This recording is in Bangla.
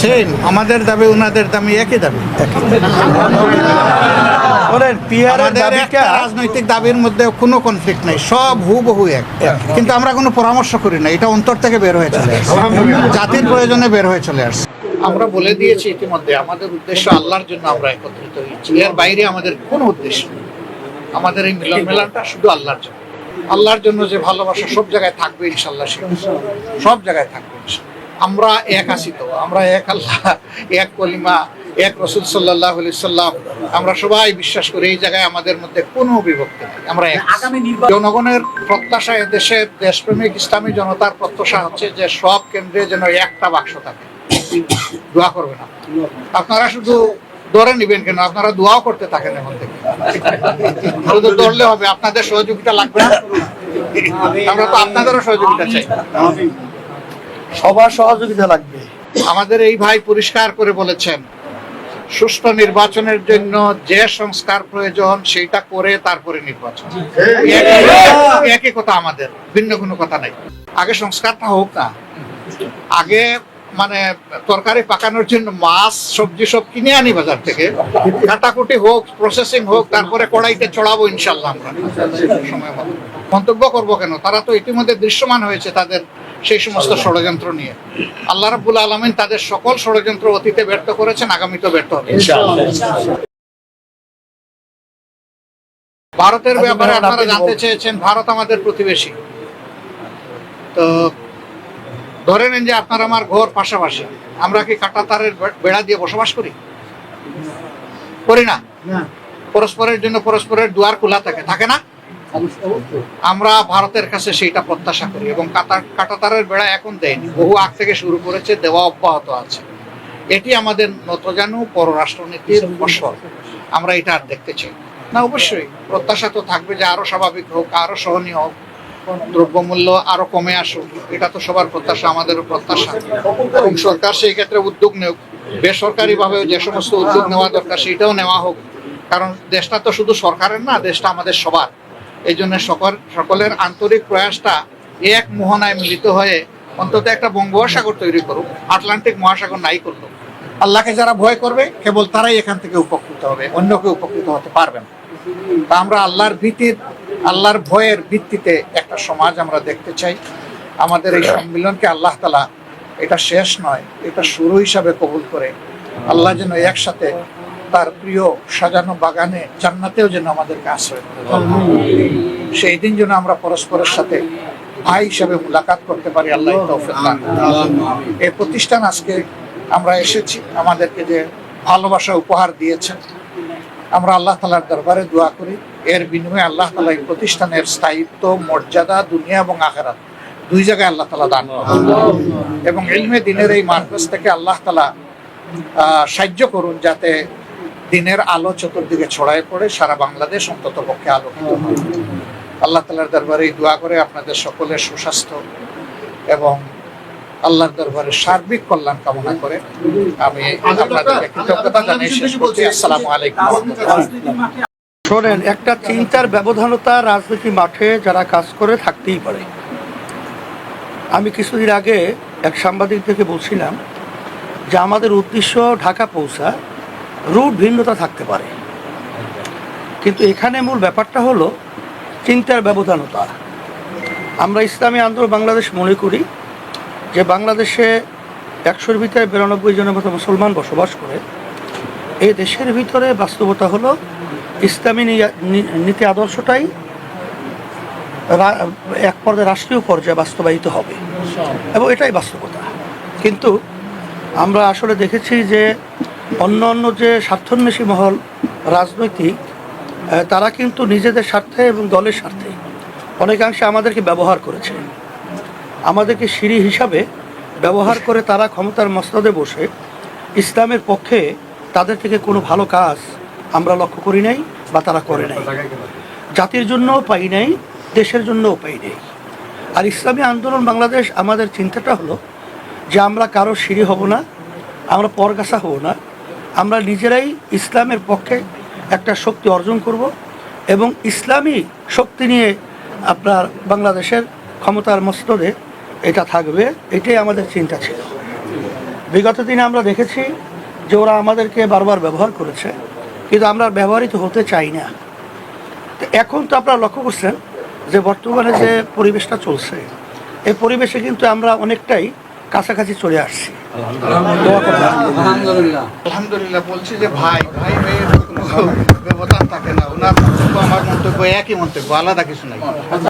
সেম আমাদের দাবি ওনাদের দামি একই দাবি। শোনেন পিয়ারের দাবিটা রাজনৈতিক দাবির মধ্যে কোনো কনফ্লিক্ট নেই সব হুবহু এক। কিন্তু আমরা কোনো পরামর্শ করি না এটা অন্তর থেকে বের হয়ে চলে আসছে জাতির প্রয়োজনে বের হয়ে চলে আসছে আমরা বলে দিয়েছি ইতিমধ্যে আমাদের উদ্দেশ্য আল্লাহর জন্য আমরা একত্রিত হয়েছি। এর বাইরে আমাদের কোনো উদ্দেশ্য নেই। আমাদের এই মিলন মেলানটা শুধু আল্লাহর জন্য। আল্লাহর জন্য যে ভালোবাসা সব জায়গায় থাকবে ইনশাল্লাহ সব জায়গায় থাকবে আমরা এক আছি তো আমরা এক আল্লাহ এক কলিমা এক রসুল সাল্লাহ সাল্লাম। আমরা সবাই বিশ্বাস করি এই জায়গায় আমাদের মধ্যে কোনো বিভক্তি নেই। আমরা জনগণের প্রত্যাশা দেশের দেশপ্রেমিক ইসলামী জনতার প্রত্যাশা হচ্ছে যে সব কেন্দ্রে যেন একটা বাক্স থাকে। দোয়া করবে না। আপনারা শুধু ধরে নিবেন কেন? আপনারা দোয়াও করতে থাকেন এখন থেকে। শুধু ধরলে হবে আপনাদের সহযোগিতা লাগবে না। আমরা তো আপনাদেরও সহযোগিতা চাই। সবার সহযোগিতা লাগবে। আমাদের এই ভাই পরিষ্কার করে বলেছেন সুষ্ঠু নির্বাচনের জন্য যে সংস্কার প্রয়োজন সেইটা করে তারপরে নির্বাচন। একই কথা আমাদের ভিন্ন কোনো কথা নাই। আগে সংস্কারটা হোক না। আগে মানে তরকারি পাকানোর জন্য মাছ, সবজি সব কিনে আনি বাজার থেকে। কাটাকুটি হোক প্রসেসিং হোক, তারপরে কড়াইতে চড়াবো ইনশাল্লাহ আমরা। সময় মতো মন্তব্য করব কেন? তারা তো ইতিমধ্যে দৃশ্যমান হয়েছে তাদের সেই সমস্ত ষড়যন্ত্র নিয়ে। আল্লাহ রাব্বুল আলমিন তাদের সকল ষড়যন্ত্র অতীতে ব্যর্থ করেছেন, আগামীতেও ব্যর্থ হবে। ভারতের ব্যাপারে আপনারা জানতে চেয়েছেন, ভারত আমাদের প্রতিবেশী। তো ধরে নেন যে আপনার আমার ঘর পাশাপাশি আমরা কি কাটা তারের বেড়া দিয়ে বসবাস করি? করি না? পরস্পরের জন্য পরস্পরের দুয়ার খোলা থাকে থাকে না? আমরা ভারতের কাছে সেইটা প্রত্যাশা করি এবং কাটা- কাঁটাতারের বেড়া এখন দেয়নি বহু আগ থেকে শুরু করেছে দেওয়া অব্যাহত আছে। এটি আমাদের নতজানু পররাষ্ট্রনীতির ফসল। আমরা এটা আর দেখতে চাই না অবশ্যই প্রত্যাশা তো থাকবে যে আরও স্বাভাবিক হোক আরও সহনীয় হোক। দ্রব্যমূল্য আরও কমে আসুক, এটা তো সবার প্রত্যাশা, আমাদেরও প্রত্যাশা। এবং সরকার সেই ক্ষেত্রে উদ্যোগ নেওক বেসরকারি ভাবে যে সমস্ত উদ্যোগ নেওয়া দরকার, সেটাও নেওয়া হোক। কারণ দেশটা তো শুধু সরকারের না, দেশটা আমাদের সবার। এই জন্য সকল সকলের আন্তরিক প্রয়াসটা এক মোহনায় মিলিত হয়ে অন্তত একটা বঙ্গোপসাগর তৈরি করুক, আটলান্টিক মহাসাগর নাই করল আল্লাহকে যারা ভয় করবে, কেবল তারাই এখান থেকে উপকৃত হবে অন্য কেউ উপকৃত হতে পারবে না। আমরা আল্লাহর ভীতির আল্লাহর ভয়ের ভিত্তিতে একটা সমাজ আমরা দেখতে চাই। আমাদের এই সম্মিলনকে আল্লাহ তালা এটা শেষ নয়, এটা শুরু হিসাবে কবুল করে। আল্লাহ যেন একসাথে তার প্রিয় সাজানো বাগানে, জান্নাতেও যেন আমাদেরকে আশ্রয় সেই দিন যেন আমরা পরস্পরের সাথে ভাই হিসাবে মুলাকাত করতে পারি, আল্লাহ এই প্রতিষ্ঠান আজকে আমরা এসেছি, আমাদেরকে যে ভালোবাসা উপহার দিয়েছেন। আমরা আল্লাহ তালার দরবারে দোয়া করি। এর বিনিময়ে আল্লাহ তালা এই প্রতিষ্ঠানের স্থায়িত্ব, মর্যাদা, দুনিয়া এবং আখেরাত দুই জায়গায় আল্লাহ তালা দান এবং ইলমে দিনের এই মার্কাজ থেকে আল্লাহ তালা সাহায্য করুন যাতে দিনের আলো চতুর্দিকে ছড়ায় পড়ে, সারা বাংলাদেশ অন্তত পক্ষে আলোকিত আল্লাহ তালার দরবারে এই দোয়া করে আপনাদের সকলের সুস্বাস্থ্য এবং আল্লাহর দরবারে সার্বিক কল্যাণ কামনা করে আমি আপনাদেরকে কৃতজ্ঞতা জানিয়ে শেষ করছি। আসসালামু আলাইকুম। শোনেন, একটা চিন্তার ব্যবধানতা রাজনীতি মাঠে যারা কাজ করে থাকতেই পারে। আমি কিছুদিন আগে এক সাংবাদিক থেকে বলছিলাম যে আমাদের উদ্দেশ্য ঢাকা পৌঁছা, রুট ভিন্নতা থাকতে পারে। কিন্তু এখানে মূল ব্যাপারটা হলো চিন্তার ব্যবধানতা। আমরা ইসলামী আন্দোলন বাংলাদেশ মনে করি যে বাংলাদেশে একশোর ভিতরে বিরানব্বই জনের মতো মুসলমান বসবাস করে এই দেশের ভিতরে বাস্তবতা হলো ইসলামী নীতি আদর্শটাই এক পর্যায়ে রাষ্ট্রীয় পর্যায়ে বাস্তবায়িত হবে। এবং এটাই বাস্তবতা। কিন্তু আমরা আসলে দেখেছি যে অন্য অন্য যে স্বার্থন্বেষী মহল, রাজনৈতিক তারা কিন্তু নিজেদের স্বার্থে এবং দলের স্বার্থে অনেকাংশে আমাদেরকে ব্যবহার করেছে। আমাদেরকে সিঁড়ি হিসাবে ব্যবহার করে তারা ক্ষমতার মস্তদে বসে ইসলামের পক্ষে তাদের থেকে কোনো ভালো কাজ আমরা লক্ষ্য করি নাই বা তারা করে নাই। জাতির জন্যও পাই নাই, দেশের জন্যও পাই নাই। আর ইসলামী আন্দোলন বাংলাদেশ, আমাদের চিন্তাটা হলো যে আমরা কারও সিঁড়ি হব না, আমরা পরগাছা হব না, আমরা নিজেরাই ইসলামের পক্ষে একটা শক্তি অর্জন করব এবং ইসলামী শক্তি নিয়ে আপনার বাংলাদেশের ক্ষমতার মস্তদে এটা থাকবে, এটাই আমাদের চিন্তা ছিল। বিগত দিনে আমরা দেখেছি যে ওরা আমাদেরকে বারবার ব্যবহার করেছে। কিন্তু আমরা ব্যবহৃত হতে চাই না। তো এখন তো আপনারা লক্ষ্য করছেন যে বর্তমানে যে পরিবেশটা চলছে এই পরিবেশে কিন্তু আমরা অনেকটাই কাছাকাছি চলে আসছি। আলহামদুলিল্লাহ। আলহামদুলিল্লাহ। বলছি যে ভাই ভাই ভাই কোনো ব্যবধান থাকে না ওনার মন্তব্য আমার মন্তব্য একই মন্তব্য আলাদা কিছু নাই।